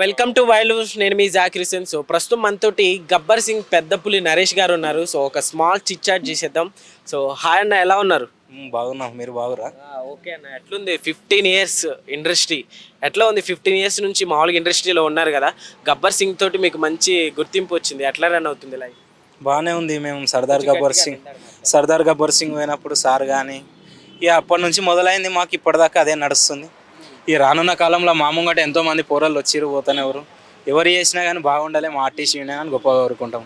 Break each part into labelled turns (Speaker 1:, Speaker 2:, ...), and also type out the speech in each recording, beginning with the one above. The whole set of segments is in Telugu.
Speaker 1: వెల్కమ్ టు వైల్డ్ నేను మీ జాకిరిసన్ సో ప్రస్తుతం మనతోటి గబ్బర్ సింగ్ పెద్ద పులి నరేష్ గారు ఉన్నారు. సో ఒక స్మాల్ చిట్ చాట్ చేసేద్దాం. సో హాయ్ అన్న ఎలా ఉన్నారు?
Speaker 2: బాగున్నాం. మీరు బాగురా
Speaker 1: ఓకే అన్న. ఎట్లుంది? ఫిఫ్టీన్ ఇయర్స్ ఇండస్ట్రీ ఎట్లా ఉంది? ఫిఫ్టీన్ ఇయర్స్ నుంచి మామూలుగా ఇండస్ట్రీలో ఉన్నారు కదా. గబ్బర్ సింగ్ తోటి మీకు మంచి గుర్తింపు వచ్చింది. ఎట్లా రన్ అవుతుంది లైఫ్?
Speaker 2: బాగానే ఉంది. మేము సర్దార్ గబ్బర్ సింగ్ సర్దార్ గబ్బర్ సింగ్ పోయినప్పుడు సార్ కానీ ఇక అప్పటి నుంచి మొదలైంది మాకు ఇప్పటిదాకా అదే నడుస్తుంది. ఈ రానున్న కాలంలో మా ముంగట ఎంతో మంది పోరళ్ళు వచ్చిరు పోతానే ఎవరు ఎవరు చేసినా కానీ బాగుండాలి మా ఆర్టిస్ట్ యూనియన్ అని గొప్పగా కోరుకుంటాం.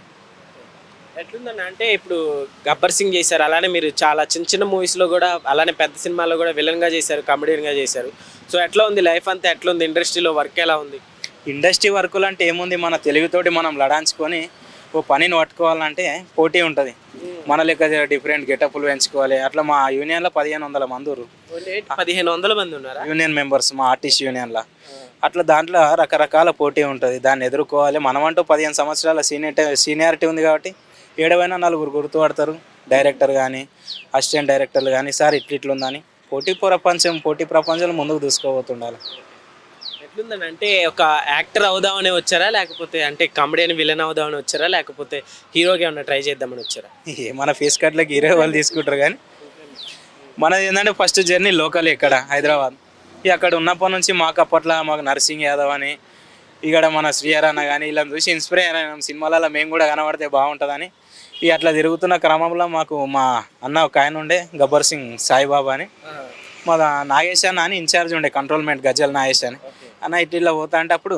Speaker 1: ఎట్లుందన్న అంటే ఇప్పుడు గబ్బర్ సింగ్ చేశారు అలానే మీరు చాలా చిన్న చిన్న మూవీస్లో కూడా అలానే పెద్ద సినిమాలో కూడా విలన్గా చేశారు కామెడీగా చేశారు. సో ఎట్లా ఉంది లైఫ్ అంతా ఎట్లా ఉంది ఇండస్ట్రీలో వర్క్ ఎలా ఉంది?
Speaker 2: ఇండస్ట్రీ వర్కులు అంటే ఏముంది మన తెలివితోటి మనం లడాంచుకొని ఓ పనిని పట్టుకోవాలంటే పోటీ ఉంటుంది. మన లెక్క డిఫరెంట్ గెటప్లు పెంచుకోవాలి. అట్లా మా యూనియన్లో పదిహేను వందల మంది.
Speaker 1: పదిహేను వందల మంది ఉన్నారా?
Speaker 2: యూనియన్ మెంబర్స్ మా ఆర్టిస్ట్ యూనియన్లో అట్లా దాంట్లో రకరకాల పోటీ ఉంటుంది. దాన్ని ఎదుర్కోవాలి. మనమంటూ పదిహేను సంవత్సరాల సీనియర్ సీనియారిటీ ఉంది కాబట్టి ఏడవైనా నలుగురు గుర్తుపడతారు. డైరెక్టర్ కానీ అసిస్టెంట్ డైరెక్టర్లు కానీ సార్ ఇట్ల ఇట్లా ఉందని పోటీ ప్రపంచం పోటీ ప్రపంచంలో ముందుకు దూసుకోబోతుండాలి
Speaker 1: ఎట్లుందని అంటే ఒక యాక్టర్ అవుదామని వచ్చారా? లేకపోతే అంటే కామెడీ విలన్ అవుదామని వచ్చారా? లేకపోతే హీరోగా ఏమన్నా ట్రై చేద్దామని వచ్చారా?
Speaker 2: ఏ మన ఫేస్ కట్లకి హీరో వాళ్ళు తీసుకుంటారు కానీ మనది ఏంటంటే ఫస్ట్ జర్నీ లోకల్ ఇక్కడ హైదరాబాద్. ఇక అక్కడ ఉన్నప్పటి నుంచి మాకు అప్పట్లో మాకు నర్సింగ్ యాదవ్ అని ఇక్కడ మన శ్రీహర్ అన్న కానీ ఇలా చూసి ఇన్స్పైర్ అయినాం సినిమాలలో మేము కూడా కనబడితే బాగుంటుందని. ఇక అట్లా తిరుగుతున్న క్రమంలో మాకు మా అన్న ఒక ఆయన ఉండే గబ్బర్ సింగ్ సాయిబాబా అని. మా నాగేష్ అన్న అని ఇన్ఛార్జ్ ఉండే కంట్రోల్మెంట్ గజ్జల్ నాగేష్ అని. అన్న ఇట్లా ఇట్లా పోతా అంటే అప్పుడు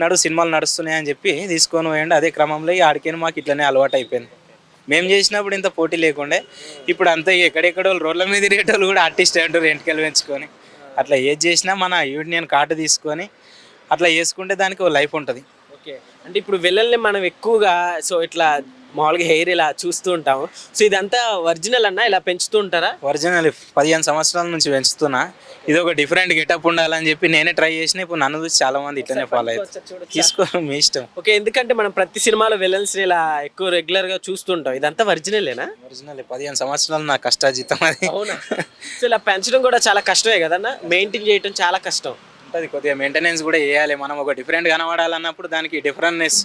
Speaker 2: నడు సినిమాలు నడుస్తున్నాయి అని చెప్పి తీసుకొని పోయండి. అదే క్రమంలో ఈ మాకు ఇట్లనే అలవాటు అయిపోయింది. మేము చేసినప్పుడు ఇంత పోటీ లేకుండే ఇప్పుడు అంతా ఎక్కడెక్కడో రోడ్ల మీద తిరిగేటోళ్ళు కూడా ఆర్టిస్ట్ అంటారు ఎంటికలు పెంచుకొని. అట్లా ఏది చేసినా మన యూనియన్ కార్డు తీసుకొని అట్లా చేసుకుంటే దానికి ఓ లైఫ్ ఉంటుంది.
Speaker 1: ఓకే. అంటే ఇప్పుడు విలన్ని మనం ఎక్కువగా సో ఇట్లా మామూలుగా హెయిర్ ఇలా చూస్తూ ఉంటాము. సో ఇదంతా ఒరిజినల్ అన్న ఇలా పెంచుతూ ఉంటారా?
Speaker 2: ఒరిజినల్ పదిహేను సంవత్సరాల నుంచి పెంచుతున్నా. ఇది ఒక డిఫరెంట్ గెటప్ ఉండాలని చెప్పి నేనే ట్రై చేసిన. ఇప్పుడు నన్ను చూసి చాలా మంది ఇట్లనే ఫాలో అవుతారు తీసుకో మీ ఇష్టం.
Speaker 1: ఓకే ఎందుకంటే మనం ప్రతి సినిమాలో విలన్స్ ఇలా ఎక్కువ రెగ్యులర్గా చూస్తుంటాం ఇదంతా ఒరిజినలేనా?
Speaker 2: ఒరిజినల్ పదిహేను సంవత్సరాలు నా కష్టాజీతం అది.
Speaker 1: అవునా? సో ఇలా పెంచడం కూడా చాలా కష్టమే కదన్న? మెయింటైన్ చేయడం చాలా కష్టం.
Speaker 2: ఉంటుంది. కొద్దిగా మెయింటెనెన్స్ కూడా చేయాలి. మనం ఒక డిఫరెంట్ కనబడాలన్నప్పుడు దానికి డిఫరెంట్నెస్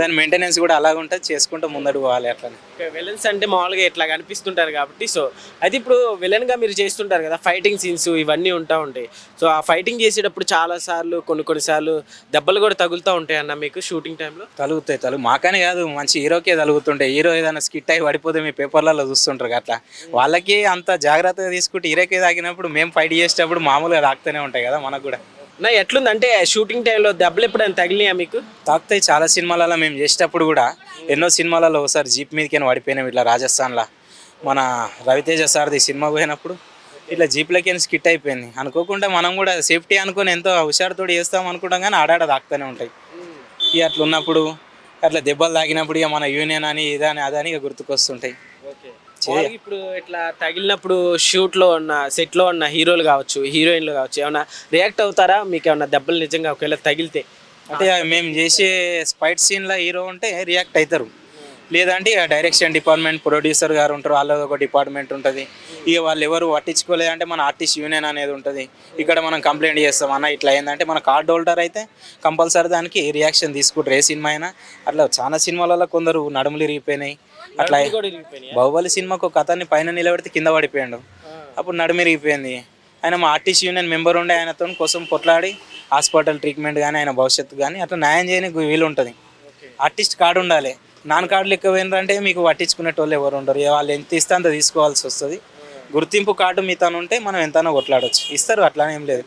Speaker 2: దాని మెయింటెనెన్స్ కూడా అలాగ ఉంటుంది. చేసుకుంటూ ముందడు పోవాలి అట్లనే.
Speaker 1: ఓకే విలన్స్ అంటే మామూలుగా ఇట్లా కనిపిస్తుంటారు కాబట్టి సో అది ఇప్పుడు విలన్గా మీరు చేస్తుంటారు కదా ఫైటింగ్ సీన్స్ ఇవన్నీ ఉంటా ఉంటాయి. సో ఆ ఫైటింగ్ చేసేటప్పుడు చాలా సార్లు కొన్ని కొన్ని సార్లు దెబ్బలు కూడా తగులుతూ ఉంటాయి అన్న మీకు షూటింగ్ టైంలో
Speaker 2: తలుగుతాయి తలుగు మాకని కాదు మంచి హీరోకే తలుగుతుంటాయి హీరో ఏదైనా స్కిట్ అయి పడిపోతే మీ పేపర్లలో చూస్తుంటారు కదా అట్లా. వాళ్ళకి అంత జాగ్రత్తగా తీసుకుంటే హీరోకే తాకినప్పుడు మేము ఫైట్ చేసేటప్పుడు మామూలుగా తాకుతూనే ఉంటాయి కదా మనకు కూడా.
Speaker 1: నా ఎట్లుందంటే షూటింగ్ టైంలో దెబ్బలు ఎప్పుడైనా తగిలినాయా మీకు?
Speaker 2: తాకుతాయి చాలా సినిమాలలో మేము చేసేటప్పుడు కూడా ఎన్నో సినిమాలలో ఒకసారి జీప్ మీదకైనా పడిపోయినాం ఇట్లా రాజస్థాన్లో. మన రవితేజ సార్ది సినిమా పోయినప్పుడు ఇట్లా జీప్లకైనా స్కిట్ అయిపోయింది. అనుకోకుండా మనం కూడా సేఫ్టీ అనుకొని ఎంతో హుషారుతో చేస్తాం అనుకుంటాం కానీ ఆడాడ తాకుతూనే ఉంటాయి. ఇక అట్లా ఉన్నప్పుడు అట్లా దెబ్బలు తాకినప్పుడు ఇక మన యూనియన్ అని ఇదని అదని ఇక గుర్తుకొస్తుంటాయి.
Speaker 1: ఇప్పుడు ఇట్లా తగిలినప్పుడు షూట్లో ఉన్న సెట్లో ఉన్న హీరోలు కావచ్చు హీరోయిన్లు కావచ్చు ఏమైనా రియాక్ట్ అవుతారా? మీకు ఏమైనా దెబ్బలు నిజంగా ఒకవేళ తగిలితే?
Speaker 2: అంటే మేము చేసే స్పైట్ సీన్లో హీరో ఉంటే రియాక్ట్ అవుతారు. లేదంటే ఇక డైరెక్షన్ డిపార్ట్మెంట్ ప్రొడ్యూసర్ గారు ఉంటారు వాళ్ళది ఒక డిపార్ట్మెంట్ ఉంటుంది. ఇక వాళ్ళు ఎవరు పట్టించుకోలేదంటే మన ఆర్టిస్ట్ యూనియన్ అనేది ఉంటుంది. ఇక్కడ మనం కంప్లైంట్ చేస్తాం అన్న ఇట్లా అయిందంటే మన కార్డ్ హోల్డర్ అయితే కంపల్సరీ దానికి రియాక్షన్ తీసుకుంటారు. ఏ సినిమా అయినా అట్లా చాలా సినిమాలలో కొందరు నడుములు ఇరిగిపోయినాయి అట్లా? బాహుబలి సినిమాకు ఒక అతన్ని పైన నిలబెడితే కింద పడిపోయాడు. అప్పుడు నడుము ఇరిగిపోయింది. ఆయన మా ఆర్టిస్ట్ యూనియన్ మెంబర్ ఉండే ఆయనతో కోసం కొట్లాడి హాస్పిటల్ ట్రీట్మెంట్ కానీ ఆయన భవిష్యత్తు కానీ అట్లా న్యాయం చేయడానికి వీలు ఉంటుంది ఆర్టిస్ట్ కార్డు ఉండాలి. నాన్ కార్డు లెక్క పోయినారంటే మీకు పట్టించుకునేటోళ్ళు ఎవరు ఉండరు. వాళ్ళు ఎంత ఇస్తే అంత తీసుకోవాల్సి వస్తుంది. గుర్తింపు కార్డు మీ తను ఉంటే మనం ఎంతనో కొట్లాడొచ్చు. ఇస్తారు అట్లానే ఏం లేదు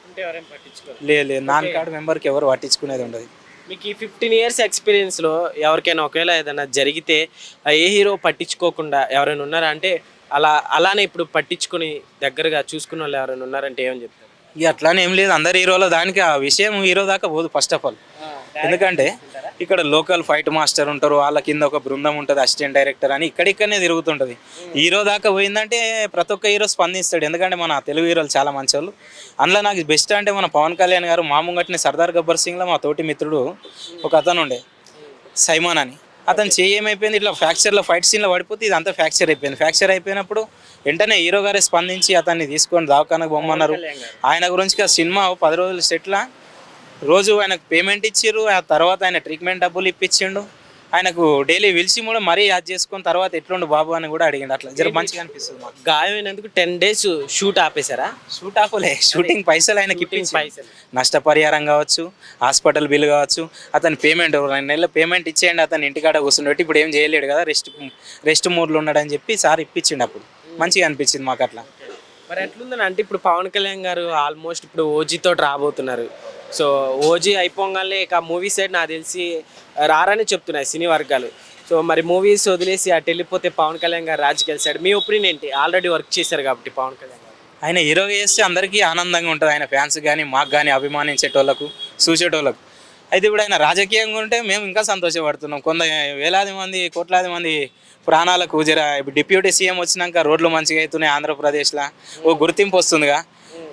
Speaker 2: లేదు. నాన్ కార్డు మెంబర్కి ఎవరు పట్టించుకునేది ఉండదు.
Speaker 1: మీకు ఈ ఫిఫ్టీన్ ఇయర్స్ ఎక్స్పీరియన్స్లో ఎవరికైనా ఒకవేళ ఏదైనా జరిగితే ఆ ఏ హీరో పట్టించుకోకుండా ఎవరైనా ఉన్నారా? అంటే అలా అలానే ఇప్పుడు పట్టించుకొని దగ్గరగా చూసుకున్న వాళ్ళు ఎవరైనా ఉన్నారంటే ఏమని చెప్తారు?
Speaker 2: ఇక అట్లానే ఏం లేదు. అందరు హీరోలో దానికి ఆ విషయం హీరో దాకా పోదు ఫస్ట్ ఆఫ్ ఆల్ ఎందుకంటే ఇక్కడ లోకల్ ఫైట్ మాస్టర్ ఉంటారు వాళ్ళ కింద ఒక బృందం ఉంటుంది అసిస్టెంట్ డైరెక్టర్ అని ఇక్కడిక్కడనే తిరుగుతుంటుంది. హీరో దాకా పోయిందంటే ప్రతి ఒక్క హీరో స్పందిస్తాడు. ఎందుకంటే మన తెలుగు హీరోలు చాలా మంచోళ్ళు. అందులో నాకు బెస్ట్ అంటే మన పవన్ కళ్యాణ్ గారు మా ముంగట్ని సర్దార్ గబ్బర్ సింగ్లో మా తోటి మిత్రుడు ఒక అతను ఉండే సైమాన్ అని. అతను చేయి ఏమైపోయింది ఇట్లా ఫ్రాక్చర్లో ఫైట్ సీన్లో పడిపోతే ఇది అంతా ఫ్రాక్చర్ అయిపోయింది. ఫ్రాక్చర్ అయిపోయినప్పుడు వెంటనే హీరో గారే స్పందించి అతన్ని తీసుకొని దవాఖానకు బొమ్మన్నారు ఆయన గురించి ఆ సినిమా పది రోజుల సెట్లా రోజు ఆయనకు పేమెంట్ ఇచ్చిర్రు ఆ తర్వాత ఆయన ట్రీట్మెంట్ డబ్బులు ఇప్పించిండు. ఆయనకు డైలీ పిలిచి కూడా మరీ యాద్ చేసుకుని తర్వాత ఎట్లుండు బాబు అని కూడా అడిగిండు. అట్లా జర మంచిగా అనిపిస్తుంది మాకు.
Speaker 1: గాయమైనందుకు టెన్ డేస్ షూట్ ఆపేశారా?
Speaker 2: షూట్ ఆపలే. షూటింగ్ పైసలు ఆయనకి ఇప్పించి
Speaker 1: పైసలు.
Speaker 2: నష్టపరిహారం కావచ్చు హాస్పిటల్ బిల్ కావచ్చు అతని పేమెంట్ రెండు నెలల పేమెంట్ ఇచ్చేయండి అతను ఇంటికాడ కూర్చుండేటి ఇప్పుడు ఏం చేయలేడు కదా రెస్ట్ రెస్ట్ మూడ్లో ఉన్నాడని చెప్పి సార్ ఇప్పించిండు అప్పుడు. మంచిగా అనిపించింది మాకు అట్లా.
Speaker 1: మరి ఎట్లుందని అంటే ఇప్పుడు పవన్ కళ్యాణ్ గారు ఆల్మోస్ట్ ఇప్పుడు ఓజీతో రాబోతున్నారు. సో ఓజీ అయిపోగానే ఇక మూవీ సైడ్ నాకు తెలిసి రారని చెప్తున్నాయి సినీ వర్గాలు. సో మరి మూవీస్ వదిలేసి అటు వెళ్ళిపోతే పవన్ కళ్యాణ్ గారు రాజకీయాల సైడ్ మీ ఒపీనియన్ ఏంటి? ఆల్రెడీ వర్క్ చేశారు కాబట్టి పవన్ కళ్యాణ్
Speaker 2: ఆయన హీరోగా చేస్తే అందరికీ ఆనందంగా ఉంటుంది. ఆయన ఫ్యాన్స్ కానీ మాకు కానీ అభిమానించేటోళ్ళకు చూసేటోళ్ళకు. అయితే ఇప్పుడు ఆయన రాజకీయంగా ఉంటే మేము ఇంకా సంతోషపడుతున్నాం. కొంత వేలాది మంది కోట్లాది మంది ప్రాణాలకు జర ఇప్పుడు డిప్యూటీ సీఎం వచ్చినాక రోడ్లు మంచిగా అవుతున్నాయి ఆంధ్రప్రదేశ్లో. ఓ గుర్తింపు వస్తుందిగా.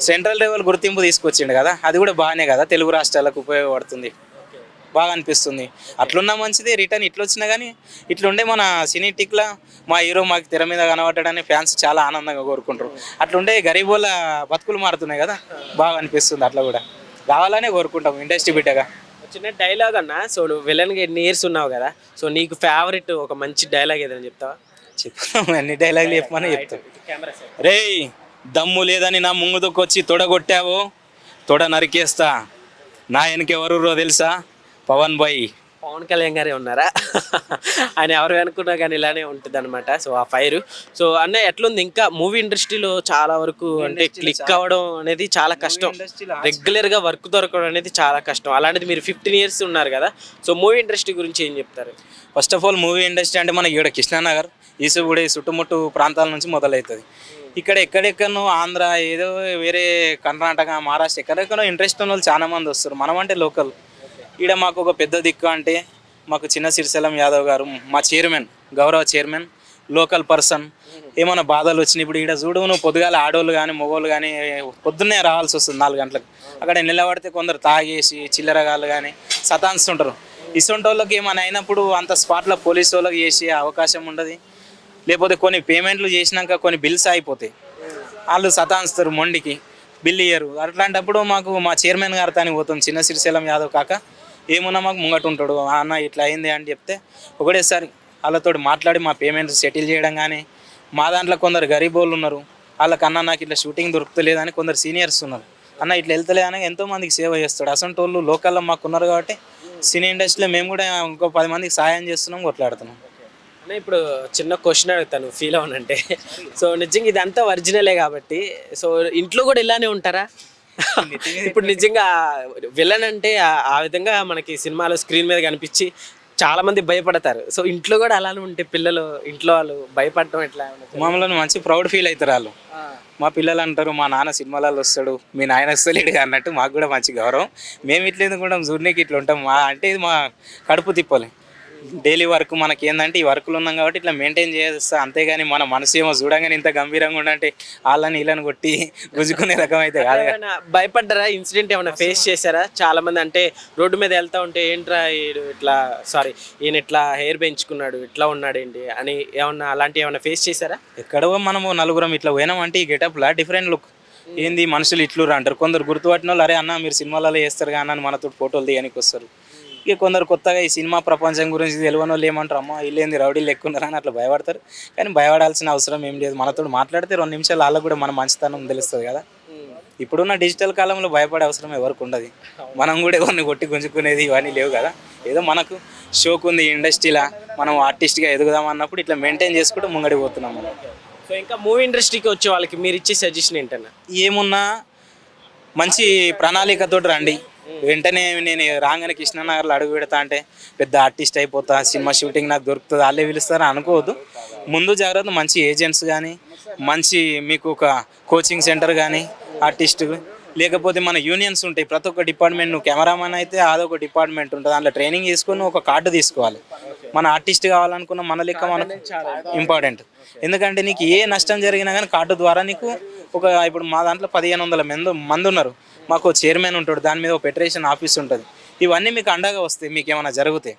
Speaker 2: సెంట్రల్ లెవెల్ గుర్తింపు తీసుకొచ్చిండు కదా అది కూడా బాగానే కదా తెలుగు రాష్ట్రాలకు ఉపయోగపడుతుంది. బాగా అనిపిస్తుంది. అట్లున్నా మంచిది రిటర్న్ ఇట్లా వచ్చినా కానీ ఇట్లుండే మన సినీ టిక్లా మా హీరో మాకు తెర మీద కనబడ్డాడని ఫ్యాన్స్ చాలా ఆనందంగా కోరుకుంటారు. అట్లుండే గరీబోళ్ళ బతుకులు మారుతున్నాయి కదా బాగా అనిపిస్తుంది అట్లా కూడా. రావాలనే కోరుకుంటాం ఇండస్ట్రీ బిడ్డగా.
Speaker 1: చిన్న డైలాగ్ అన్న సో నువ్వు విలన్గా ఎన్ని ఇయర్స్ ఉన్నావు కదా సో నీకు ఫేవరెట్ ఒక మంచి డైలాగ్ ఏదైనా చెప్తావా?
Speaker 2: చెప్తాం అన్ని డైలాగులు చెప్పమని చెప్తాం. రేయ్ దమ్ము లేదని నా ముంగుదొక్కొచ్చి తొడగొట్టావు? తొడ నరికేస్తా. నా వెనకెవరురో తెలుసా? పవన్ బాయ్
Speaker 1: పవన్ కళ్యాణ్ గారే ఉన్నారా? ఆయన ఎవరు అనుకున్నా కానీ ఇలానే ఉంటుంది అనమాట సో ఆ ఫైర్. సో అన్న ఎట్లుంది? ఇంకా మూవీ ఇండస్ట్రీలో చాలా వరకు అంటే క్లిక్ అవ్వడం అనేది చాలా కష్టం. రెగ్యులర్గా వర్క్ దొరకడం అనేది చాలా కష్టం. అలాంటిది మీరు ఫిఫ్టీన్ ఇయర్స్ ఉన్నారు కదా. సో మూవీ ఇండస్ట్రీ గురించి ఏం చెప్తారు?
Speaker 2: First of all movie industry అంటే మనకి ఇక్కడ కృష్ణానగర్ ఈసుగుడి చుట్టుముట్టు ప్రాంతాల నుంచి మొదలవుతుంది. ఇక్కడ ఎక్కడెక్కడో ఆంధ్ర ఏదో వేరే కర్ణాటక మహారాష్ట్ర ఎక్కడెక్కడో ఇంట్రెస్ట్ ఉన్న వాళ్ళు చాలా మంది వస్తారు. మనం అంటే లోకల్ ఈడ మాకు ఒక పెద్ద దిక్కు అంటే మాకు చిన్న సిరిశలం యాదవ్ గారు మా చైర్మన్ గౌరవ చైర్మన్ లోకల్ పర్సన్ ఏమైనా బాధలు వచ్చినాయి ఇప్పుడు ఈడ చూడు నువ్వు పొద్దుగాల ఆడోళ్ళు కానీ మగవాళ్ళు కానీ పొద్దున్నే రావాల్సి వస్తుంది నాలుగు గంటలకు. అక్కడ నిలబడితే కొందరు తాగేసి చిల్లరగాళ్ళు కానీ సతాంస్తుంటారు ఇసొంటి వాళ్ళకి ఏమైనా అయినప్పుడు అంత స్పాట్లో పోలీసు వాళ్ళకి చేసే అవకాశం ఉండదు. లేకపోతే కొన్ని పేమెంట్లు చేసినాక కొన్ని బిల్స్ అయిపోతాయి వాళ్ళు సతాంస్తారు మొండికి బిల్ ఇయ్యరు. అట్లాంటప్పుడు మాకు మా చైర్మన్ గారితో అని పోతాం చిన్న సిరిశైలం యాదవ్ కాక. ఏమున్నా మాకు ముంగట ఉంటాడు అన్న ఇట్లా అయింది అని చెప్తే ఒకటేసారి వాళ్ళతో మాట్లాడి మా పేమెంట్ సెటిల్ చేయడం కానీ మా దాంట్లో కొందరు గరీబ్ వాళ్ళు ఉన్నారు. వాళ్ళకి నాకు ఇట్లా షూటింగ్ దొరుకుతలేదని కొందరు సీనియర్స్ ఉన్నారు. అన్న ఇట్లా వెళ్తలేదని ఎంతో మందికి సేవ చేస్తాడు. అసంటి వాళ్ళు లోకల్లో మాకు ఉన్నారు కాబట్టి సినీ ఇండస్ట్రీలో మేము కూడా ఇంకో పది మందికి సాయం చేస్తున్నాం కొట్లాడుతున్నాం.
Speaker 1: అన్న ఇప్పుడు చిన్న క్వశ్చన్ అడుగుతాను ఫీల్ అవునంటే సో నిజంగా ఇదంతా ఒరిజినలే కాబట్టి సో ఇంట్లో కూడా ఇలానే ఉంటారా? ఇప్పుడు నిజంగా విలన్ అంటే ఆ- విధంగా మనకి సినిమాలో స్క్రీన్ మీద కనిపించి చాలా మంది భయపడతారు. సో ఇంట్లో కూడా అలానే ఉంటే పిల్లలు ఇంట్లో వాళ్ళు భయపడటం ఎట్లా?
Speaker 2: మమ్మల్ని మంచి ప్రౌడ్ ఫీల్ అవుతారు వాళ్ళు. మా పిల్లలు అంటారు మా నాన్న సినిమాలలో వస్తాడు మీ నాయన వస్తలేడు అన్నట్టు మాకు కూడా మంచి గౌరవం. మేము ఇట్లా ఎందుకుంటాం జూర్నీకి ఇట్లా ఉంటాం. మా అంటే ఇది మా కడుపు తిప్పలే. డైలీ వర్క్ మనకి ఏంటంటే ఈ వర్క్లు ఉన్నాం కాబట్టి ఇట్లా మెయింటైన్ చేస్తా అంతేగాని మన మనసు ఏమో చూడంగానే ఇంత గంభీరంగా ఉండంటే వాళ్ళని వీళ్ళని కొట్టి గుంజుకునే రకం అయితే కాదు
Speaker 1: భయపడ్డారా? ఇన్సిడెంట్ ఏమైనా ఫేస్ చేశారా? చాలా మంది అంటే రోడ్డు మీద వెళ్తా ఉంటే ఏంట్రా ఇట్లా సారీ ఈయన ఇట్లా హెయిర్ పెంచుకున్నాడు ఇట్లా ఉన్నాడు ఏంటి అని ఏమన్నా అలాంటివి ఏమైనా ఫేస్ చేశారా?
Speaker 2: ఎక్కడో మనము నలుగురం ఇట్లా పోయినామంటే ఈ గెటప్లా డిఫరెంట్ లుక్ ఏంది మనుషులు ఇట్లు అంటారు. కొందరు గుర్తుపట్టిన వాళ్ళు అరే అన్న మీరు సినిమాలలో వేస్తారు కానీ అని మనతో ఫోటోలు తీయడానికి వస్తారు ఇక కొందరు కొత్తగా ఈ సినిమా ప్రపంచం గురించి తెలియని వాళ్ళు ఏమంటారు అమ్మ వీళ్ళేంది రౌడీలు ఎక్కున్నారు అని అట్లా భయపడతారు. కానీ భయపడాల్సిన అవసరం ఏం లేదు. మనతో మాట్లాడితే రెండు నిమిషాలు వాళ్ళకు కూడా మన మంచితనం తెలుస్తుంది కదా. ఇప్పుడున్న డిజిటల్ కాలంలో భయపడే అవసరం ఎవరికి ఉండదు. మనం కూడా ఎవరిని కొట్టి గుంజుకునేది ఇవన్నీ లేవు కదా. ఏదో మనకు షోకు ఉంది ఇండస్ట్రీలా మనం ఆర్టిస్ట్గా ఎదుగుదాం అన్నప్పుడు ఇట్లా మెయింటైన్ చేసుకుంటూ ముంగడి పోతున్నాం మనం.
Speaker 1: సో ఇంకా మూవీ ఇండస్ట్రీకి వచ్చే వాళ్ళకి మీరు ఇచ్చే సజెషన్ ఏంటన్నా?
Speaker 2: ఏమున్నా మంచి ప్రణాళికతో రండి. వెంటనే నేను రాగానే కృష్ణానగర్లో అడుగు పెడతా అంటే పెద్ద ఆర్టిస్ట్ అయిపోతా సినిమా షూటింగ్ నాకు దొరుకుతుంది వాళ్ళే పిలుస్తారా అనుకోవద్దు. ముందు జాగ్రత్త మంచి ఏజెంట్స్ కానీ మంచి మీకు ఒక కోచింగ్ సెంటర్ కానీ ఆర్టిస్ట్ లేకపోతే మన యూనియన్స్ ఉంటాయి. ప్రతి ఒక్క డిపార్ట్మెంట్ నువ్వు కెమెరామెన్ అయితే అదొక డిపార్ట్మెంట్ ఉంటుంది. దాంట్లో ట్రైనింగ్ తీసుకొని ఒక కార్డు తీసుకోవాలి. మన ఆర్టిస్ట్ కావాలనుకున్న మన లెక్క మనకు ఇంపార్టెంట్ ఎందుకంటే నీకు ఏ నష్టం జరిగినా కానీ కార్డు ద్వారా నీకు ఒక ఇప్పుడు మా దాంట్లో పదిహేను వందల మంది మంది ఉన్నారు. మాకు చైర్మన్ ఉంటాడు. దాని మీద ఒక ఫెడరేషన్ ఆఫీస్ ఉంటుంది. ఇవన్నీ మీకు అండగా వస్తాయి. మీకు ఏమైనా జరుగుతాయి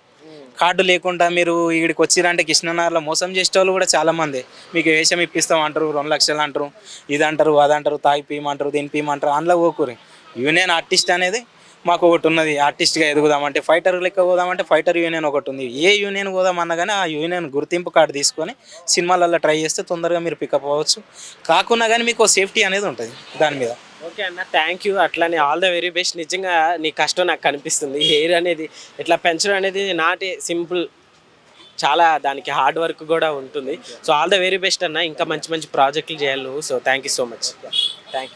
Speaker 2: కార్డు లేకుండా మీరు ఇక్కడికి వచ్చిరంటే కృష్ణనగర్లో మోసం చేసే వాళ్ళు కూడా చాలామంది. మీకు వేషం ఇప్పిస్తాం అంటారు రెండు లక్షలు అంటారు ఇది అంటారు అది అంటారు తాగి పీయమంటారు దీని పీయమంటారు అందులో పోకూరి యూనియన్ ఆర్టిస్ట్ అనేది మాకు ఒకటి ఉన్నది ఆర్టిస్ట్గా ఎదుగుదామంటే ఫైటర్ లెక్క పోదామంటే ఫైటర్ యూనియన్ ఒకటి ఉంది. ఏ యూనియన్ పోదామన్నా కానీ ఆ యూనియన్ గుర్తింపు కార్డు తీసుకొని సినిమాలలో ట్రై చేస్తే తొందరగా మీరు పికప్ అవ్వచ్చు. కాకున్నా కానీ మీకు సేఫ్టీ అనేది ఉంటుంది దాని మీద.
Speaker 1: ఓకే అన్న థ్యాంక్ యూ అట్లానే ఆల్ ద వెరీ బెస్ట్ నిజంగా నీ కష్టం నాకు కనిపిస్తుంది. హెయిర్ అనేది ఇట్లా పెంచడం అనేది నాటి సింపుల్ చాలా దానికి హార్డ్ వర్క్ కూడా ఉంటుంది. So all the very best అన్న. ఇంకా మంచి మంచి ప్రాజెక్టులు చేయాలి నువ్వు. So thank you so much thank you